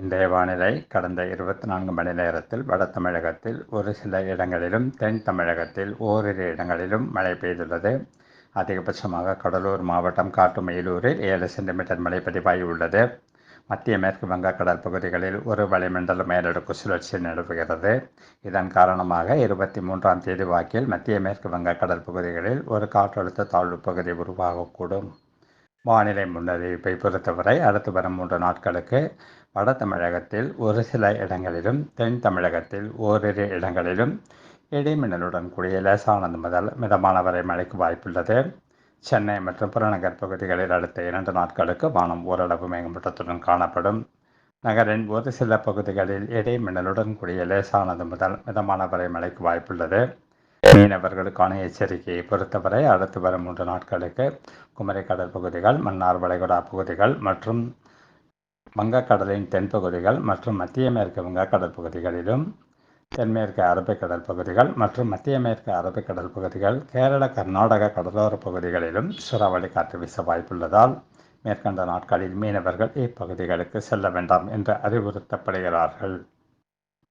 இன்றைய வானிலை கடந்த இருபத்தி நான்கு மணி நேரத்தில் வட தமிழகத்தில் ஒரு சில இடங்களிலும் தென் தமிழகத்தில் ஓரிரு இடங்களிலும் மழை பெய்துள்ளது. அதிகபட்சமாக கடலூர் மாவட்டம் காட்டுமயிலூரில் ஏழு சென்டிமீட்டர் மழை பதிவாகியுள்ளது மத்திய மேற்கு வங்கக்கடல் பகுதிகளில் ஒரு வளிமண்டல மேலடுக்கு சுழற்சி நிலவுகிறது. இதன் காரணமாக இருபத்தி மூன்றாம் தேதி வாக்கில் மத்திய மேற்கு வங்கக்கடல் பகுதிகளில் ஒரு காற்றழுத்த தாழ்வு பகுதி உருவாகக்கூடும். வானிலை முன்னறிவிப்பை பொறுத்தவரை அடுத்து வரும் மூன்று நாட்களுக்கு வட தமிழகத்தில் ஒரு சில இடங்களிலும் தென் தமிழகத்தில் ஓரிரு இடங்களிலும் இடைமின்னலுடன் கூடிய லேசானது முதல் மிதமான வரை மழைக்கு வாய்ப்புள்ளது. சென்னை மற்றும் புறநகர் பகுதிகளில் அடுத்த இரண்டு நாட்களுக்கு வானம் ஓரளவு மேகமூட்டத்துடன் காணப்படும். நகரின் ஒரு சில பகுதிகளில் இடைமின்னலுடன் கூடிய லேசானது முதல் மிதமான வரை மழைக்கு வாய்ப்புள்ளது. மீனவர்களுக்கான எச்சரிக்கையை பொறுத்தவரை அடுத்து வரும் மூன்று நாட்களுக்கு குமரி கடல் பகுதிகள் மன்னார் வளைகுடா பகுதிகள் மற்றும் வங்கக்கடலின் தென்பகுதிகள் மற்றும் மத்திய மேற்கு வங்கக்கடல் பகுதிகளிலும் தென்மேற்கு அரபிக்கடல் பகுதிகள் மற்றும் மத்திய மேற்கு அரபிக்கடல் பகுதிகள் கேரள கர்நாடக கடலோர பகுதிகளிலும் சூறாவளி காற்று வீச வாய்ப்புள்ளதால் மேற்கண்ட நாட்களில் மீனவர்கள் இப்பகுதிகளுக்கு செல்ல வேண்டாம் என்று அறிவுறுத்தப்படுகிறார்கள்.